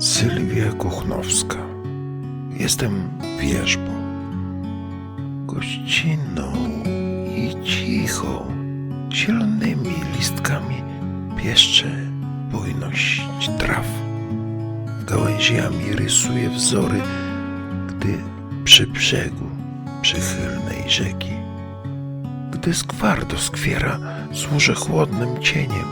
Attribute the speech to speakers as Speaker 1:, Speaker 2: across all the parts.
Speaker 1: Sylwia Kuchnowska. Jestem wierzbą. Gościnną i cichą, zielonymi listkami pieszczę bujność traw. Gałęziami rysuję wzory, gdy przy brzegu przychylnej rzeki. Gdy skwar doskwiera, służę chłodnym cieniem.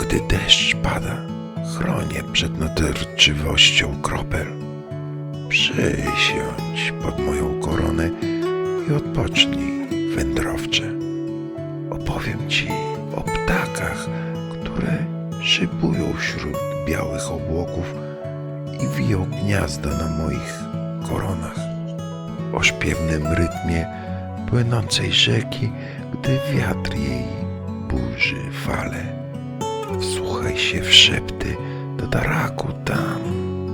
Speaker 1: Gdy deszcz pada, chronię przed natarczywością kropel. Przysiądź pod moją koronę i odpocznij, wędrowcze. Opowiem ci o ptakach, które szybują wśród białych obłoków i wiją gniazda na moich koronach. O śpiewnym rytmie płynącej rzeki, gdy wiatr jej burzy fale. Wsłuchaj się w szepty do taraku tam,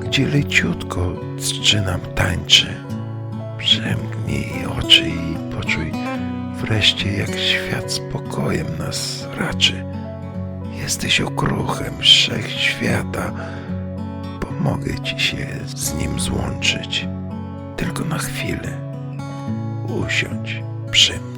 Speaker 1: gdzie leciutko trzynam tańczy. Przemknij oczy i poczuj wreszcie, jak świat spokojem nas raczy. Jesteś okruchem wszechświata, pomogę ci się z nim złączyć. Tylko na chwilę usiądź przy mnie.